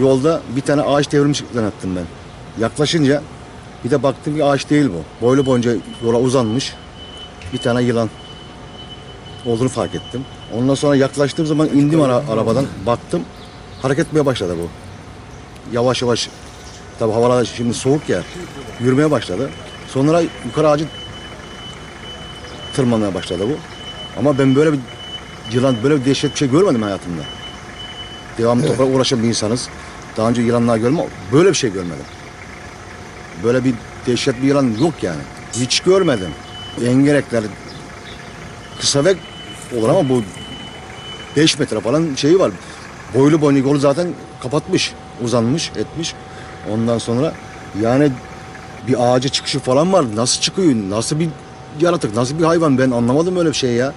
yolda bir tane ağaç devrilmiş zannettim ben. Yaklaşınca bir de baktım ki ağaç değil bu. Boylu boyunca yola uzanmış bir tane yılan olduğunu fark ettim. Ondan sonra yaklaştığım zaman indim ara- arabadan baktım hareket etmeye başladı bu. Yavaş yavaş tabi havalar şimdi soğuk ya yürümeye başladı. Sonra yukarı ağacı tırmanmaya başladı bu. Ama ben böyle bir yılan böyle bir dehşet bir şey görmedim hayatımda. Devamlı toprak uğraşan bir insanız. Daha önce yılanlar görme böyle bir şey görmedim. Böyle bir dehşet bir yılan yok yani. Hiç görmedim. Engerekler kısa ve olur ama bu 5 metre falan şeyi var. Boylu boynu yolu zaten kapatmış, uzanmış, etmiş. Ondan sonra yani bir ağaca çıkışı falan var. Nasıl çıkıyor? Nasıl bir yaratık? Nasıl bir hayvan? Ben anlamadım öyle bir şey ya.